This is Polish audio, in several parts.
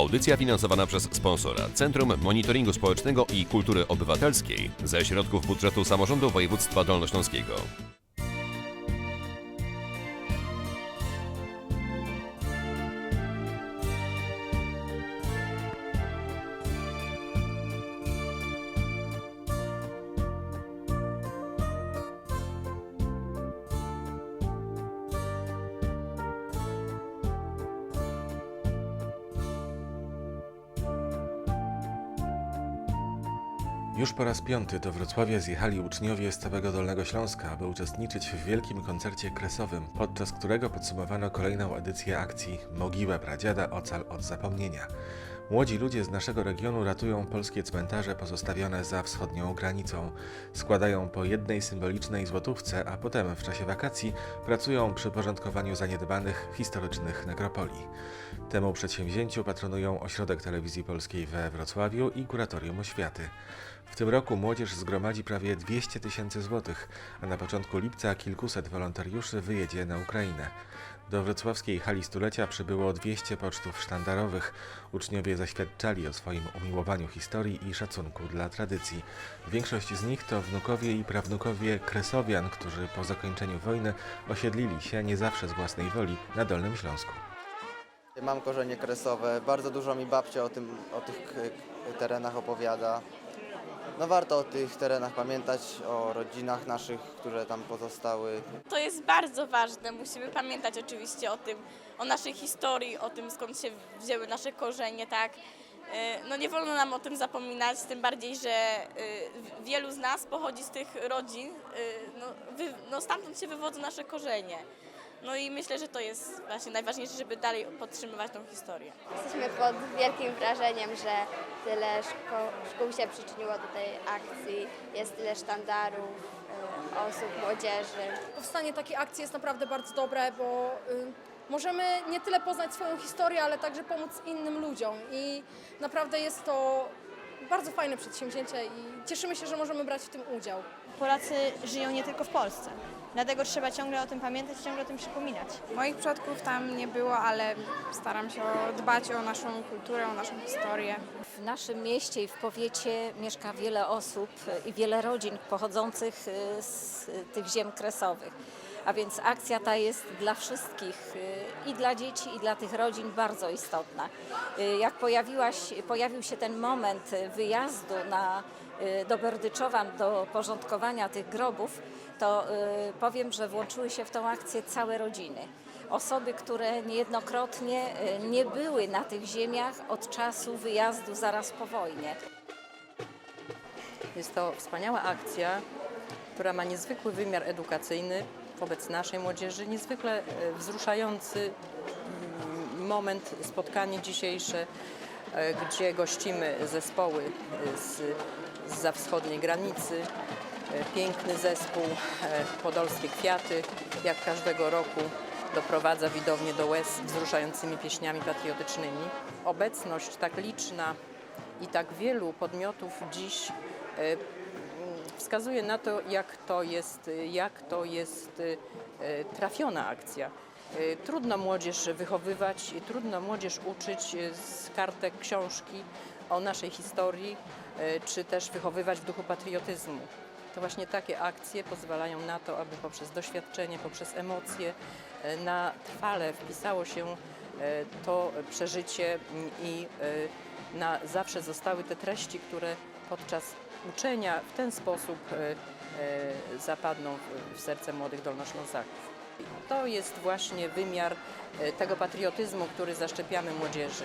Audycja finansowana przez sponsora Centrum Monitoringu Społecznego i Kultury Obywatelskiej ze środków budżetu samorządu województwa dolnośląskiego. Po raz piąty do Wrocławia zjechali uczniowie z całego Dolnego Śląska, aby uczestniczyć w wielkim koncercie kresowym, podczas którego podsumowano kolejną edycję akcji Mogiła Pradziada Ocal od zapomnienia. Młodzi ludzie z naszego regionu ratują polskie cmentarze pozostawione za wschodnią granicą. Składają po jednej symbolicznej złotówce, a potem w czasie wakacji pracują przy porządkowaniu zaniedbanych historycznych nekropolii. Temu przedsięwzięciu patronują Ośrodek Telewizji Polskiej we Wrocławiu i Kuratorium Oświaty. W tym roku młodzież zgromadzi prawie 200 tysięcy złotych, a na początku lipca kilkuset wolontariuszy wyjedzie na Ukrainę. Do wrocławskiej hali stulecia przybyło 200 pocztów sztandarowych. Uczniowie zaświadczali o swoim umiłowaniu historii i szacunku dla tradycji. Większość z nich to wnukowie i prawnukowie Kresowian, którzy po zakończeniu wojny osiedlili się nie zawsze z własnej woli na Dolnym Śląsku. Mam korzenie kresowe, bardzo dużo mi babcia o, tym, o tych terenach opowiada. No warto o tych terenach pamiętać, o rodzinach naszych, które tam pozostały. To jest bardzo ważne. Musimy pamiętać oczywiście o tym, o naszej historii, o tym skąd się wzięły nasze korzenie, tak. E, No nie wolno nam o tym zapominać, tym bardziej, że e, wielu z nas pochodzi z tych rodzin, e, no, no stamtąd się wywodzą nasze korzenie. No i myślę, że to jest właśnie najważniejsze, żeby dalej podtrzymywać tą historię. Jesteśmy pod wielkim wrażeniem, że tyle szko- szkół się przyczyniło do tej akcji, jest tyle sztandarów, y, osób, młodzieży. Powstanie takiej akcji jest naprawdę bardzo dobre, bo y, możemy nie tyle poznać swoją historię, ale także pomóc innym ludziom. I naprawdę jest to bardzo fajne przedsięwzięcie i cieszymy się, że możemy brać w tym udział. Polacy żyją nie tylko w Polsce. Dlatego trzeba ciągle o tym pamiętać, ciągle o tym przypominać. Moich przodków tam nie było, ale staram się dbać o naszą kulturę, o naszą historię. W naszym mieście i w powiecie mieszka wiele osób i wiele rodzin pochodzących y, z tych ziem kresowych. A więc akcja ta jest dla wszystkich y, i dla dzieci, i dla tych rodzin bardzo istotna. Y, Jak pojawiłaś, pojawił się ten moment wyjazdu na, do Berdyczowan, do porządkowania tych grobów, to y, powiem, że włączyły się w tą akcję całe rodziny. Osoby, które niejednokrotnie y, nie były na tych ziemiach od czasu wyjazdu zaraz po wojnie. Jest to wspaniała akcja, która ma niezwykły wymiar edukacyjny wobec naszej młodzieży, niezwykle wzruszający mm, moment, spotkanie dzisiejsze, gdzie gościmy zespoły z, za wschodniej granicy. E, Piękny zespół e, Podolskie Kwiaty, jak każdego roku doprowadza widownię do łez wzruszającymi pieśniami patriotycznymi. Obecność tak liczna i tak wielu podmiotów dziś e, mm, wskazuje na to, jak to jest, jak to jest trafiona akcja. Trudno młodzież wychowywać, trudno młodzież uczyć z kartek książki o naszej historii, e, czy też wychowywać w duchu patriotyzmu. To właśnie takie akcje pozwalają na to, aby poprzez doświadczenie, poprzez emocje e, na trwale wpisało się e, to przeżycie mm, i na zawsze zostały te treści, które podczas uczenia w ten sposób zapadną w- serce młodych dolnoślązaków. To jest właśnie wymiar tego patriotyzmu, który zaszczepiamy młodzieży.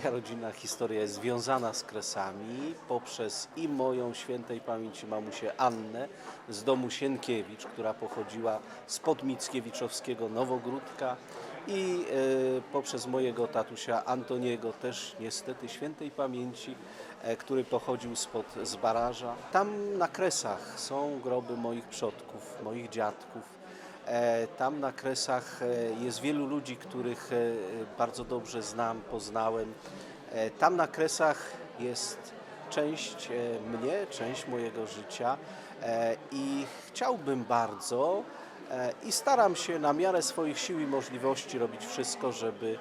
Moja rodzinna historia jest związana z Kresami poprzez i moją świętej pamięci mamusię Annę z domu Sienkiewicz, która pochodziła spod Mickiewiczowskiego Nowogródka i e, poprzez mojego tatusia Antoniego, też niestety świętej pamięci, e, który pochodził spod Zbaraża. Tam na Kresach są groby moich przodków, moich dziadków. E, Tam na Kresach e, jest wielu ludzi, których e, bardzo dobrze znam, poznałem. Tam na Kresach jest część mnie, część mojego życia i chciałbym bardzo i staram się na miarę swoich sił i możliwości robić wszystko, żeby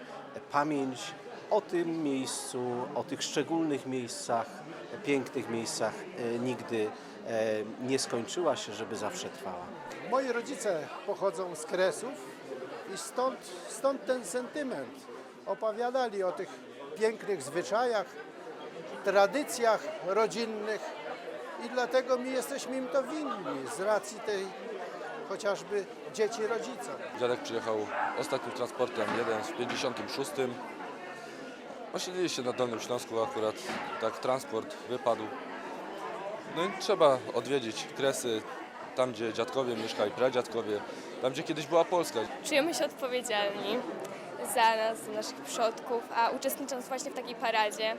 pamięć o tym miejscu, o tych szczególnych miejscach, pięknych miejscach nigdy e, nie skończyła się, żeby zawsze trwała. Moi rodzice pochodzą z Kresów i stąd, stąd ten sentyment. Opowiadali o tych pięknych zwyczajach, tradycjach rodzinnych i dlatego my jesteśmy im to winni z racji tej chociażby dzieci rodzica. Dziadek przyjechał ostatnim transportem, jeden w 56. Osiedlili się na Dolnym Śląsku akurat, tak transport wypadł. No i trzeba odwiedzić Kresy, tam gdzie dziadkowie mieszkali, pradziadkowie, tam gdzie kiedyś była Polska. Czujemy się odpowiedzialni za nas, za naszych przodków, a uczestnicząc właśnie w takiej paradzie,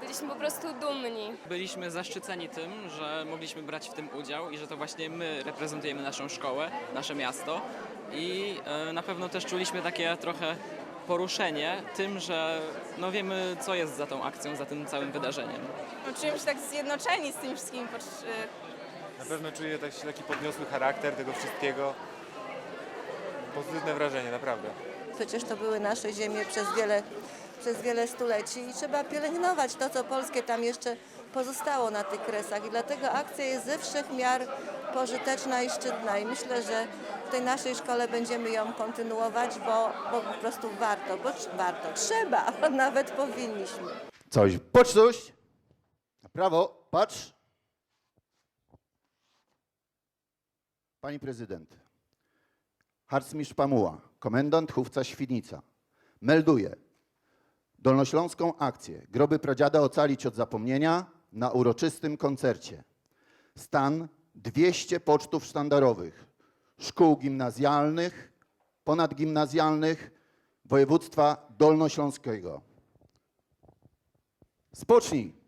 byliśmy po prostu dumni. Byliśmy zaszczyceni tym, że mogliśmy brać w tym udział i że to właśnie my reprezentujemy naszą szkołę, nasze miasto i e, na pewno też czuliśmy takie trochę poruszenie tym, że no wiemy co jest za tą akcją, za tym całym wydarzeniem. No, czujemy się tak zjednoczeni z tymi wszystkimi Na pewno czuję taki, taki podniosły charakter tego wszystkiego. Pozytywne wrażenie, naprawdę. Przecież to były nasze ziemie przez wiele, przez wiele stuleci i trzeba pielęgnować to, co polskie tam jeszcze pozostało na tych kresach. I dlatego akcja jest ze wszech miar pożyteczna i szczytna. I myślę, że w tej naszej szkole będziemy ją kontynuować, bo, bo po prostu warto, bo warto, trzeba, nawet powinniśmy. Coś. Poczuć! Na prawo, patrz. Pani prezydent. Harcmistrz Pamuła, komendant Chówca Świdnica. Melduje dolnośląską akcję Groby Pradziada ocalić od zapomnienia na uroczystym koncercie. Stan 200 pocztów sztandarowych szkół gimnazjalnych, ponadgimnazjalnych województwa dolnośląskiego. Spocznij.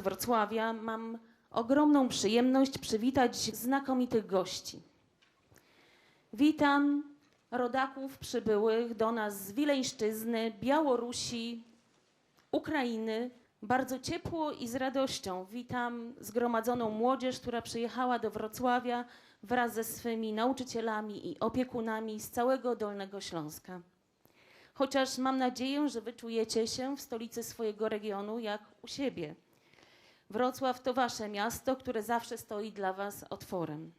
Władz Wrocławia mam ogromną przyjemność przywitać znakomitych gości. Witam rodaków przybyłych do nas z Wileńszczyzny, Białorusi, Ukrainy. Bardzo ciepło i z radością witam zgromadzoną młodzież, która przyjechała do Wrocławia wraz ze swymi nauczycielami i opiekunami z całego Dolnego Śląska. Chociaż mam nadzieję, że wyczujecie się w stolicy swojego regionu jak u siebie. Wrocław to wasze miasto, które zawsze stoi dla was otworem.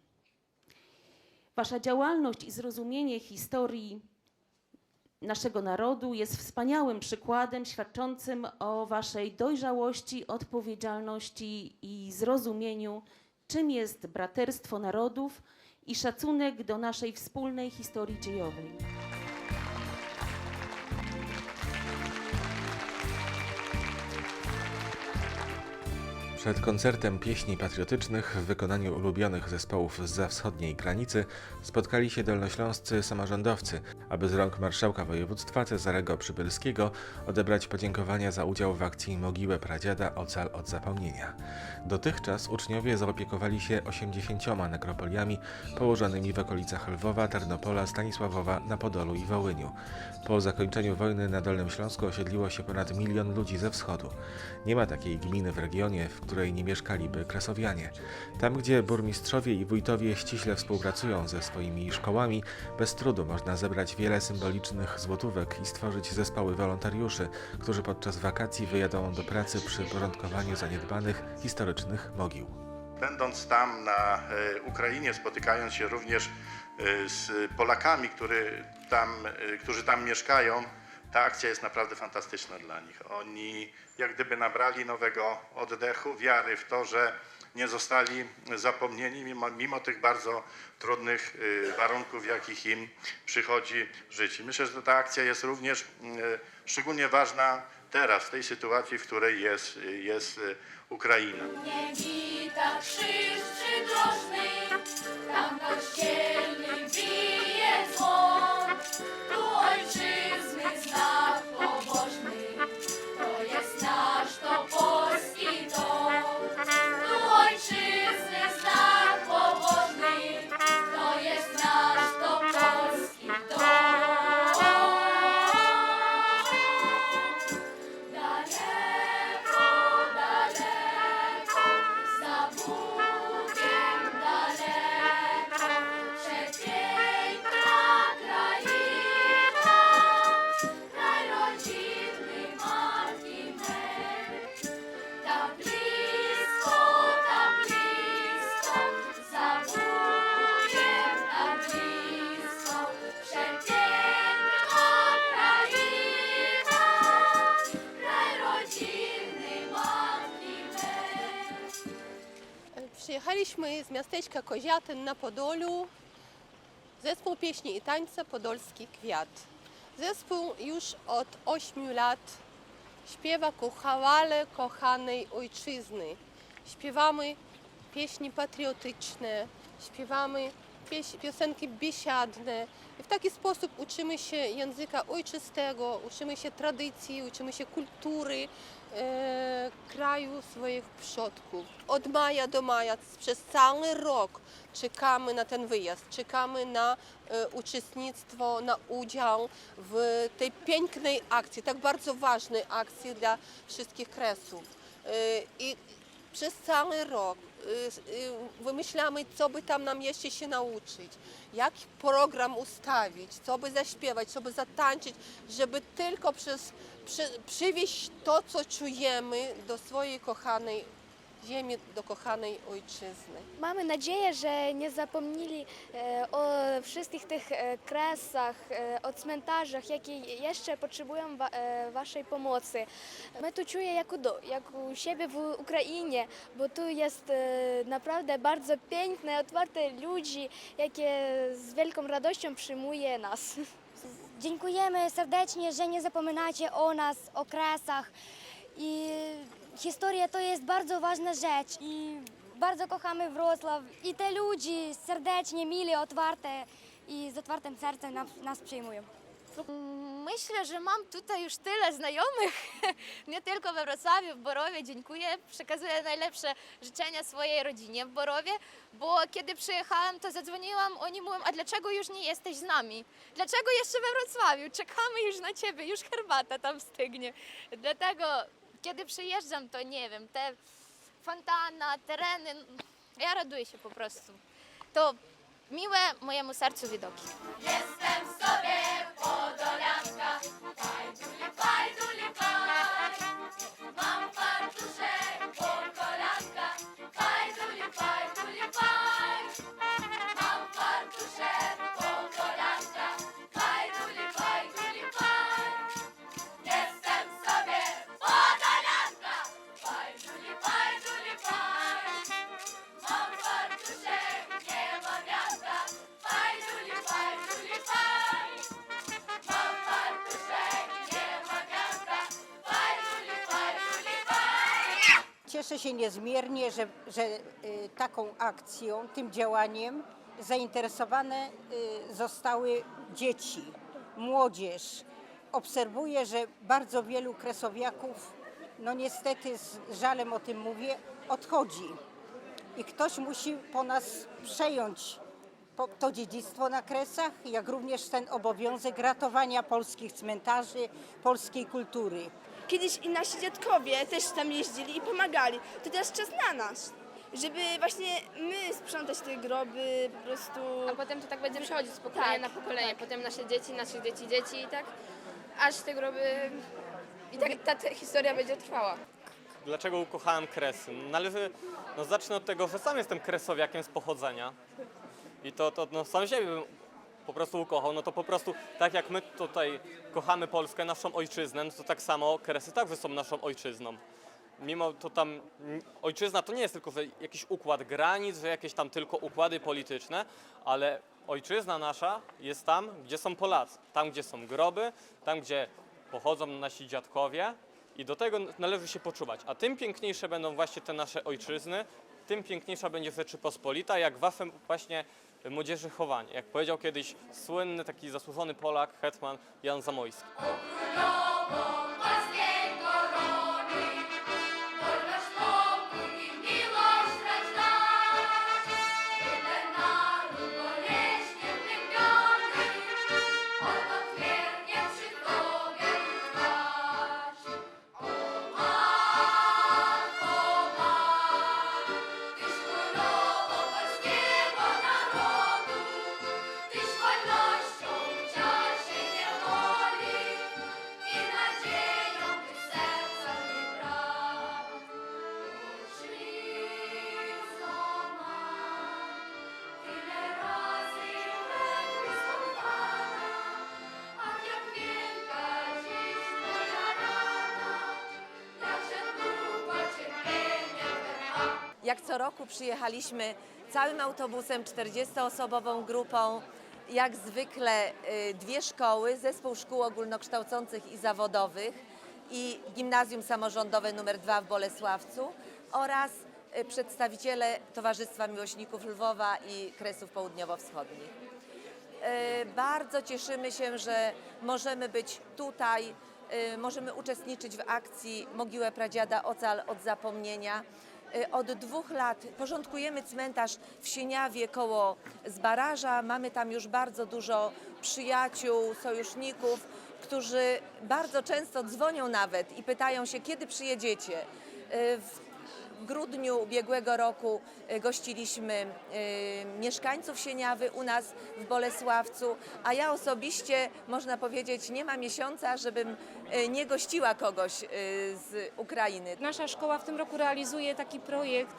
Wasza działalność i zrozumienie historii naszego narodu jest wspaniałym przykładem świadczącym o waszej dojrzałości, odpowiedzialności i zrozumieniu, czym jest braterstwo narodów i szacunek do naszej wspólnej historii dziejowej. Przed koncertem pieśni patriotycznych w wykonaniu ulubionych zespołów z wschodniej granicy spotkali się dolnośląscy samorządowcy, aby z rąk marszałka województwa Cezarego Przybylskiego odebrać podziękowania za udział w akcji Mogiłę Pradziada Ocal od zapomnienia. Dotychczas uczniowie zaopiekowali się 80 nekropoliami położonymi w okolicach Lwowa, Tarnopola, Stanisławowa, na Podolu i Wołyniu. Po zakończeniu wojny na Dolnym Śląsku osiedliło się ponad milion ludzi ze wschodu. Nie ma takiej gminy w regionie, w której nie mieszkaliby kresowianie. Tam, gdzie burmistrzowie i wójtowie ściśle współpracują ze swoimi szkołami, bez trudu można zebrać wiele symbolicznych złotówek i stworzyć zespoły wolontariuszy, którzy podczas wakacji wyjadą do pracy przy porządkowaniu zaniedbanych historycznych mogił. Będąc tam na e, Ukrainie, spotykając się również e, z Polakami, który tam, e, którzy tam mieszkają, ta akcja jest naprawdę fantastyczna dla nich. Oni jak gdyby nabrali nowego oddechu, wiary w to, że nie zostali zapomnieni mimo, mimo tych bardzo trudnych y, warunków, w jakich im przychodzi życie. Myślę, że ta akcja jest również y, szczególnie ważna teraz, w tej sytuacji, w której jest, jest y, Ukraina. Nie Przyjechaliśmy z miasteczka Koziatyn na Podolu. Zespół pieśni i tańca Podolski Kwiat. Zespół już od 8 lat śpiewa ku chwale kochanej ojczyzny. Śpiewamy pieśni patriotyczne, śpiewamy pieś, piosenki biesiadne. I w taki sposób uczymy się języka ojczystego, uczymy się tradycji, uczymy się kultury kraju swoich przodków. Od maja do maja przez cały rok czekamy na ten wyjazd, czekamy na e, uczestnictwo, na udział w tej pięknej akcji, tak bardzo ważnej akcji dla wszystkich kresów. E, I przez cały rok y, y, wymyślamy, co by tam nam jeszcze się nauczyć, jaki program ustawić, co by zaśpiewać, co by zatańczyć, żeby tylko przez, przy, przywieźć to, co czujemy do swojej kochanej ziemi, do kochanej ojczyzny. Mamy nadzieję, że nie zapomnieli e, o wszystkich tych e, kresach, e, o cmentarzach, jakie jeszcze potrzebują wa, Waszej pomocy. My tu czuję jak u, do, jak u siebie w Ukrainie, bo tu jest naprawdę bardzo piękne, otwarte ludzi, jakie z wielką radością przyjmuje nas. Dziękujemy serdecznie, że nie zapominacie o nas, o kresach. I historia to jest bardzo ważna rzecz. I bardzo kochamy Wrocław. I te ludzi serdecznie, mili, otwarte i z otwartym sercem nas, nas przyjmują. Myślę, że mam tutaj już tyle znajomych, nie tylko we Wrocławiu, w Borowie. Dziękuję. Przekazuję najlepsze życzenia swojej rodzinie w Borowie, bo kiedy przyjechałam, to zadzwoniłam, oni mówią, a dlaczego już nie jesteś z nami? Dlaczego jeszcze we Wrocławiu? Czekamy już na ciebie, już herbata tam stygnie. Dlatego, kiedy przyjeżdżam, to nie wiem, te fontana, tereny, ja raduję się po prostu. To miłe mojemu sercu widoki. Jestem sobie podolanka, fajduli, fajduli, faj. Mam fartuszek po kolanka, fajduli, fajduli, faj. Cieszę się niezmiernie, że, że y, taką akcją, tym działaniem zainteresowane y, zostały dzieci, młodzież. Obserwuję, że bardzo wielu kresowiaków, no niestety z żalem o tym mówię, odchodzi. I ktoś musi po nas przejąć to dziedzictwo na Kresach, jak również ten obowiązek ratowania polskich cmentarzy, polskiej kultury. Kiedyś i nasi dziadkowie też tam jeździli i pomagali. To teraz czas na nas, żeby właśnie my sprzątać te groby, po prostu... A potem to tak będzie przechodzić z pokolenia Tak, na pokolenie. Potem nasze dzieci, naszych dzieci, dzieci i tak aż te groby... I tak ta, ta historia będzie trwała. Dlaczego ukochałem kresy? Należy, no zacznę od tego, że sam jestem kresowiakiem z pochodzenia. I to, to no, sam siebie bym po prostu ukochał. No to po prostu tak jak my tutaj kochamy Polskę, naszą ojczyznę, no to tak samo kresy także są naszą ojczyzną. Mimo to tam ojczyzna to nie jest tylko jakiś układ granic, że jakieś tam tylko układy polityczne, ale ojczyzna nasza jest tam, gdzie są Polacy, tam gdzie są groby, tam gdzie pochodzą nasi dziadkowie i do tego należy się poczuwać. A tym piękniejsze będą właśnie te nasze ojczyzny, tym piękniejsza będzie Rzeczypospolita, jak wasze właśnie młodzieży chowanie. Jak powiedział kiedyś słynny taki zasłużony Polak, hetman Jan Zamojski. Polskiej korony, Jak co roku przyjechaliśmy całym autobusem, 40-osobową grupą. Jak zwykle y, dwie szkoły, zespół szkół ogólnokształcących i zawodowych i gimnazjum samorządowe nr 2 w Bolesławcu oraz y, przedstawiciele Towarzystwa Miłośników Lwowa i Kresów Południowo-Wschodnich. E, Bardzo cieszymy się, że możemy być tutaj, możemy uczestniczyć w akcji Mogiłę Pradziada Ocal od zapomnienia. E, Od dwóch lat porządkujemy cmentarz w Sieniawie koło Zbaraża. Mamy tam już bardzo dużo przyjaciół, sojuszników, którzy bardzo często dzwonią nawet i pytają się, kiedy przyjedziecie. Grudniu ubiegłego roku e, gościliśmy e, mieszkańców Sieniawy u nas w Bolesławcu, a ja osobiście, można powiedzieć, nie ma miesiąca, żebym e, nie gościła kogoś z Ukrainy. Nasza szkoła w tym roku realizuje taki projekt,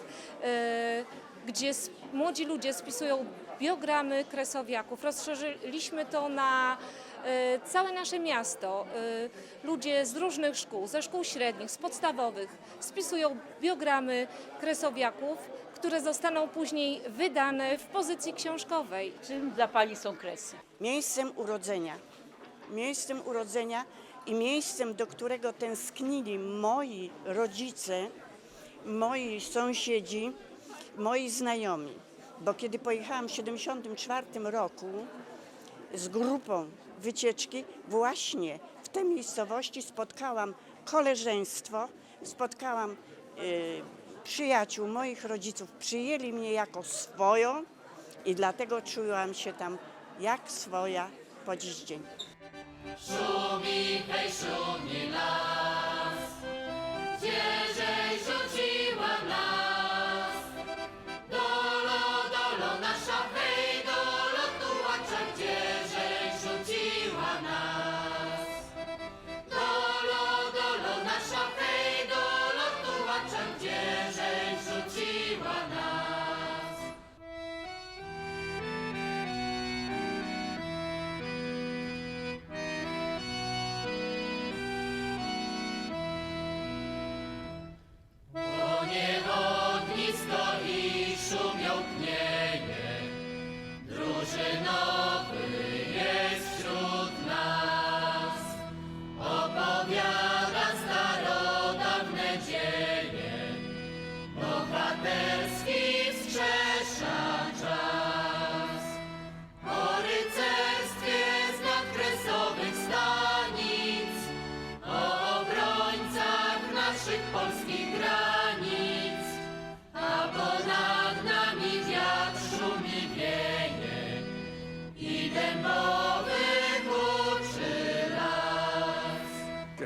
gdzie młodzi ludzie spisują biogramy kresowiaków. Rozszerzyliśmy to na całe nasze miasto. E, Ludzie z różnych szkół, ze szkół średnich, z podstawowych spisują biogramy kresowiaków, które zostaną później wydane w pozycji książkowej. Czym dla Pani są kresy? Miejscem urodzenia. Miejscem urodzenia i miejscem, do którego tęsknili moi rodzice, moi sąsiedzi, moi znajomi. Bo kiedy pojechałam w 1974 roku z grupą wycieczki, właśnie w tej miejscowości spotkałam koleżeństwo, spotkałam y, przyjaciół moich rodziców. Przyjęli mnie jako swoją i dlatego czułam się tam jak swoja po dziś dzień. Szumi, hej, szumi las,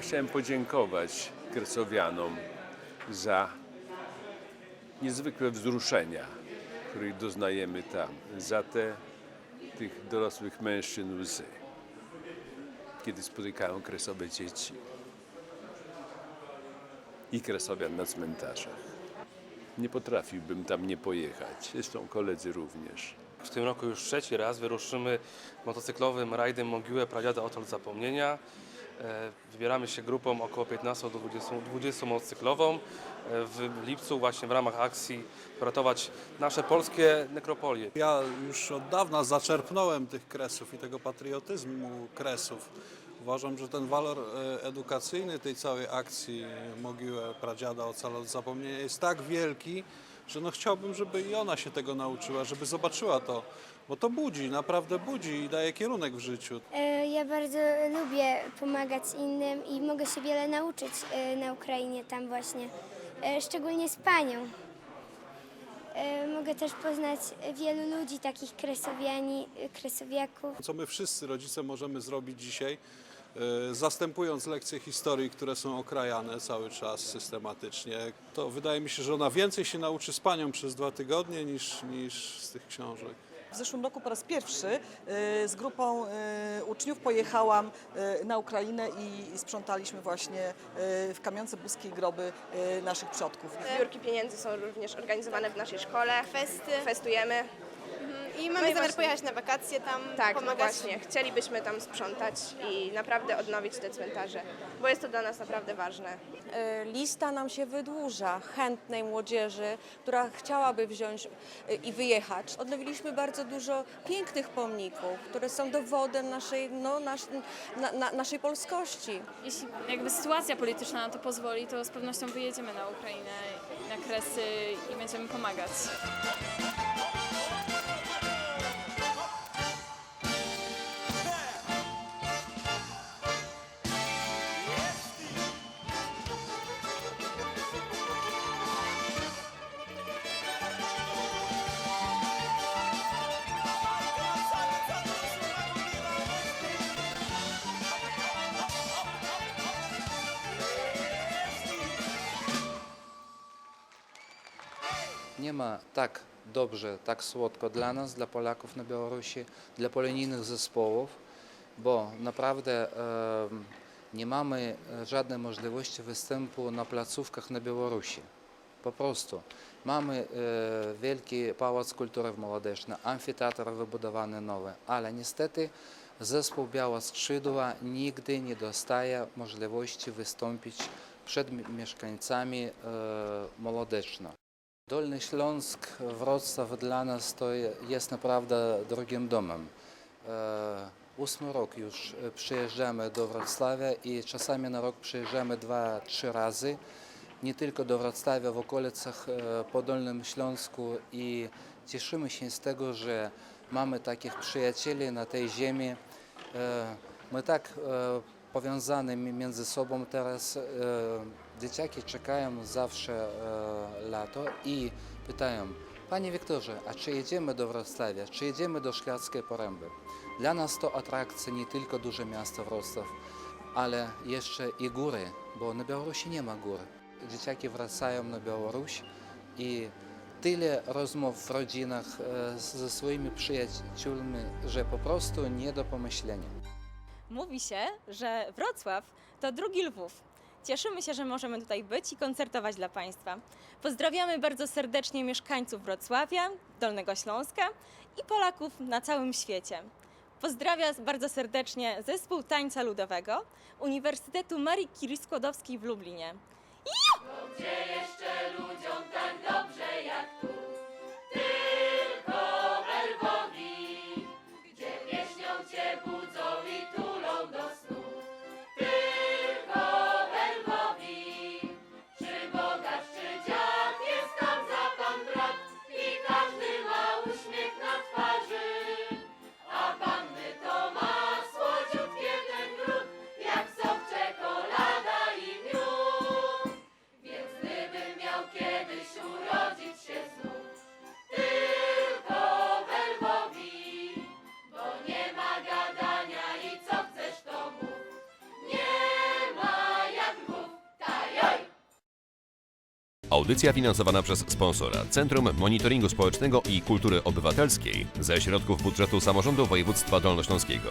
chciałem podziękować Kresowianom za niezwykłe wzruszenia, których doznajemy tam, za te tych dorosłych mężczyzn łzy, kiedy spotykają kresowe dzieci i kresowian na cmentarzach. Nie potrafiłbym tam nie pojechać, zresztą koledzy również. W tym roku już trzeci raz wyruszymy motocyklowym rajdem Mogiłę Pradziada Otal Zapomnienia. E, Wybieramy się grupą około 15 do 20, 20 motocyklową. W lipcu właśnie w ramach akcji ratować nasze polskie nekropolie. Ja już od dawna zaczerpnąłem tych kresów i tego patriotyzmu kresów. Uważam, że ten walor e, edukacyjny tej całej akcji Mogiłę Pradziada Ocal od Zapomnienia jest tak wielki, że no chciałbym, żeby i ona się tego nauczyła, żeby zobaczyła to, bo to budzi, naprawdę budzi i daje kierunek w życiu. E, Ja bardzo lubię pomagać innym i mogę się wiele nauczyć e, na Ukrainie tam właśnie, e, szczególnie z panią. Mogę też poznać wielu ludzi, takich kresowiani, kresowiaków. Co my wszyscy rodzice możemy zrobić dzisiaj, zastępując lekcje historii, które są okrajane cały czas systematycznie, to wydaje mi się, że ona więcej się nauczy z panią przez dwa tygodnie niż, niż z tych książek. W zeszłym roku po raz pierwszy y, z grupą y, uczniów pojechałam y, na Ukrainę i sprzątaliśmy właśnie w Kamionce Buskiej groby naszych przodków. Zbiórki pieniędzy są również organizowane w naszej szkole. Festy. Festujemy. I mamy no zamiar właśnie- pojechać na wakacje tam, tak, pomagać. No właśnie. Chcielibyśmy tam sprzątać i naprawdę odnowić te cmentarze, bo jest to dla nas naprawdę ważne. E, Lista nam się wydłuża chętnej młodzieży, która chciałaby wziąć e, i wyjechać. Odnowiliśmy bardzo dużo pięknych pomników, które są dowodem naszej, no, nasz, na, na, naszej polskości. Jeśli jakby sytuacja polityczna na to pozwoli, to z pewnością wyjedziemy na Ukrainę, na Kresy i będziemy pomagać. Tak dobrze, tak słodko dla nas, dla Polaków na Białorusi, dla polonijnych zespołów, bo naprawdę nie mamy e, żadnej możliwości występu na placówkach na Białorusi. Po prostu. Mamy e, wielki Pałac Kultury Młodeczny, amfiteatr wybudowany nowy, ale niestety zespół Biała Skrzydła nigdy nie dostaje możliwości wystąpić przed mi- mieszkańcami e. Dolny Śląsk, Wrocław dla nas to je- jest naprawdę drugim domem. E, Ósmy rok już e, przyjeżdżamy do Wrocławia i czasami na rok przyjeżdżamy dwa, trzy razy. Nie tylko do Wrocławia, w okolicach e, po Dolnym Śląsku i cieszymy się z tego, że mamy takich przyjacieli na tej ziemi. My tak powiązane mi- między sobą teraz. Dzieciaki czekają zawsze e, lato i pytają, Panie Wiktorze, a czy jedziemy do Wrocławia, czy jedziemy do Szklarskiej Poręby? Dla nas to atrakcja nie tylko duże miasto Wrocław, ale jeszcze i góry, bo na Białorusi nie ma gór. Dzieciaki wracają na Białoruś i tyle rozmów w rodzinach e, ze swoimi przyjaciółmi, że po prostu nie do pomyślenia. Mówi się, że Wrocław to drugi Lwów. Cieszymy się, że możemy tutaj być i koncertować dla Państwa. Pozdrawiamy bardzo serdecznie mieszkańców Wrocławia, Dolnego Śląska i Polaków na całym świecie. Pozdrawia bardzo serdecznie zespół tańca ludowego Uniwersytetu Marii Curie Skłodowskiej w Lublinie. Gdzie jeszcze ludziom tak dobrze jak tu? Audycja finansowana przez sponsora Centrum Monitoringu Społecznego i Kultury Obywatelskiej ze środków budżetu samorządu województwa dolnośląskiego.